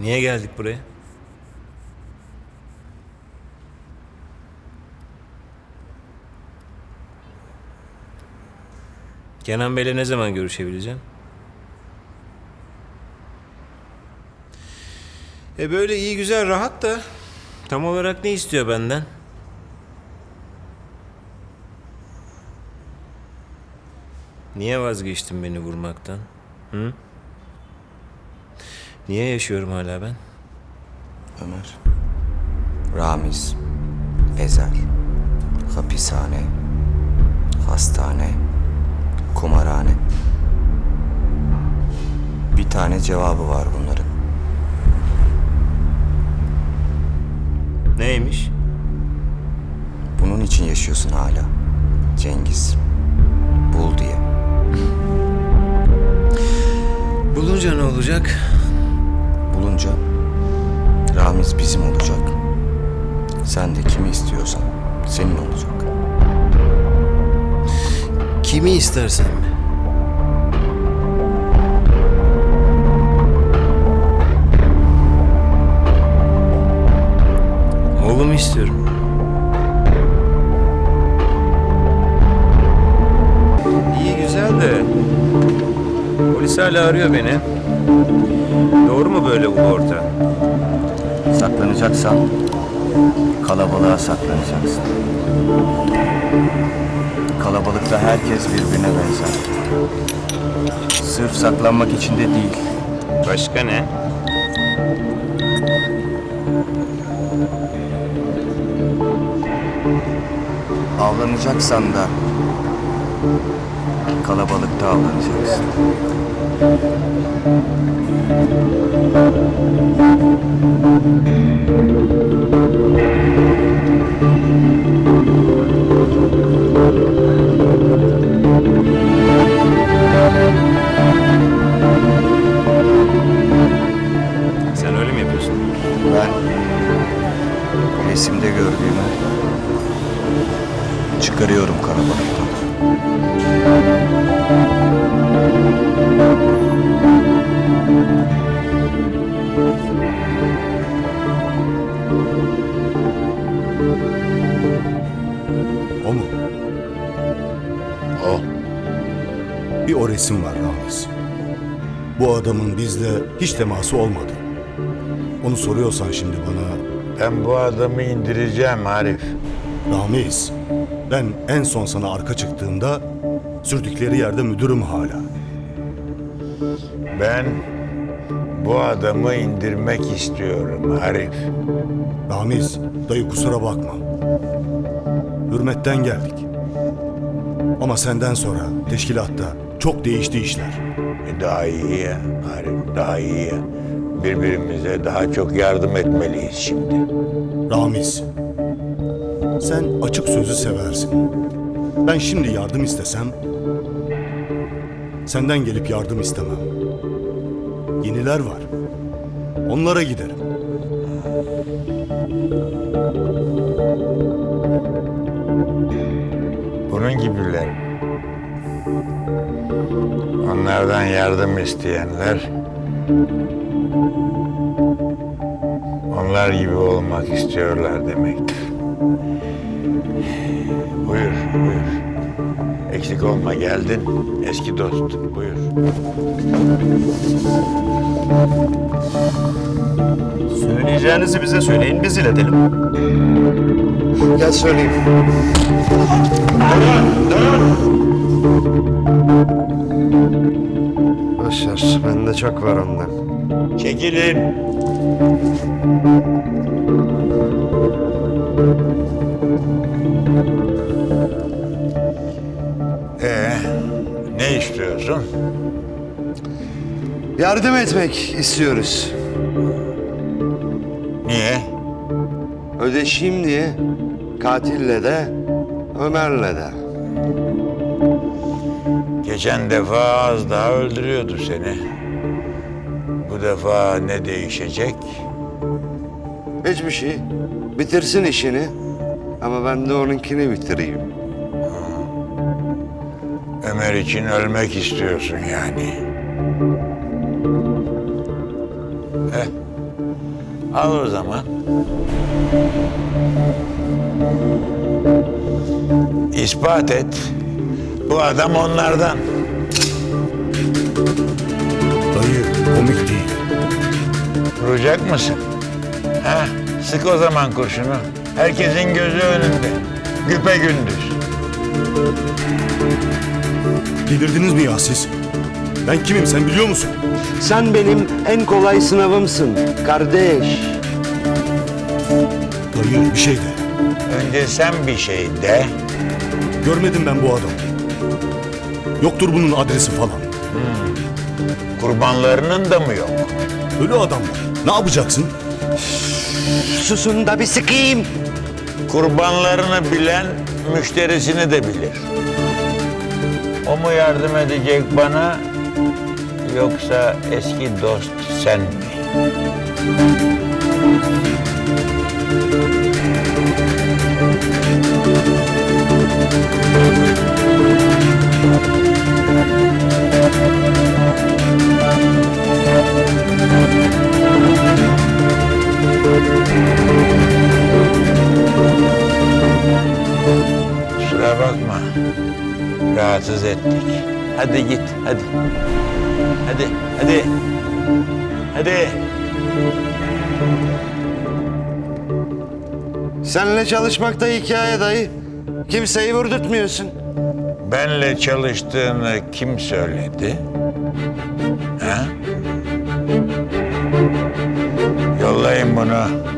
Niye geldik buraya? Kenan Bey'le ne zaman görüşebileceğim? E böyle iyi güzel rahat da tam olarak ne istiyor benden? Niye vazgeçtin beni vurmaktan? Hı? Niye yaşıyorum hala ben? Ömer. Ramiz. Ezel. Hapishane. Hastane. Kumarhane. Bir tane cevabı var bunların. Neymiş? Bunun için yaşıyorsun hala. Cengiz. Bul diye. Bulunca ne olacak? Bulunca Ramiz bizim olacak. Sen de kimi istiyorsan senin olacak. Kimi istersen mi? Hala arıyor beni. Doğru mu böyle ulu orta? Saklanacaksan kalabalığa saklanacaksın. Kalabalıkta herkes birbirine benzer. Sırf saklanmak için de değil. Başka ne? Avlanacaksan da kalabalıkta avlanacaksın. Sen öyle yapıyorsun? Ben resimde gördüğümü çıkarıyorum kalabalıktan. O mu? O. Bir o resim var Ramiz. Bu adamın bizle hiç teması olmadı. Onu soruyorsan şimdi bana Ben bu adamı indireceğim Arif. Ramiz, ben en son sana arka çıktığımda sürdükleri yerde müdürüm hala. Ben bu adamı indirmek istiyorum Arif. Ramiz, dayı kusura bakma. Hürmetten geldik. Ama senden sonra teşkilatta çok değişti işler. E, Daha iyi ya Arif, daha iyi ya. Birbirimize daha çok yardım etmeliyiz şimdi. Ramiz, sen açık sözü seversin. Ben şimdi yardım istesem, senden gelip yardım istemem. Yeniler var. Onlara giderim. Bunun gibiler. Onlardan yardım isteyenler onlar gibi olmak istiyorlar demektir. Buyur, buyur. Eksik olma geldin. Eski dost. Buyur. Söyleyeceğinizi bize söyleyin, biz iletelim. Gel söyleyeyim. Boşver, bende çok var ondan. Çekilin. Ee, ne istiyorsun? Yardım etmek istiyoruz. Niye? Ödeşeyim diye katille de Ömer'le de. Geçen defa az daha öldürüyordu seni. Bu defa ne değişecek? Hiçbir şey. Bitirsin işini. Ama ben de onunkini bitireyim. Ömer için ölmek istiyorsun yani. Eh, Al o zaman. İspat et. Bu adam onlardan. Dayı komik değil. Vuracak mısın? Ha, sık o zaman kurşunu. Herkesin gözü önünde. Güpe gündüz. Delirdiniz mi ya siz? Ben kimim sen biliyor musun? Sen benim en kolay sınavımsın kardeş. Dayı bir şey de. Önce sen bir şey de. Görmedim ben bu adamı. Yoktur bunun adresi falan. Kurbanlarının da mı yok? Ölü adamlar. Ne yapacaksın? Susun da bir sıkayım. Kurbanlarını bilen müşterisini de bilir. O mu yardım edecek bana yoksa eski dost sen mi? Kusura Rahatsız ettik. Hadi git, hadi. Hadi, hadi. Hadi. Seninle çalışmakta hikaye dayı. Kimseyi vurdurtmuyorsun. Benle çalıştığını kim söyledi? Ha? Yollayın bunu.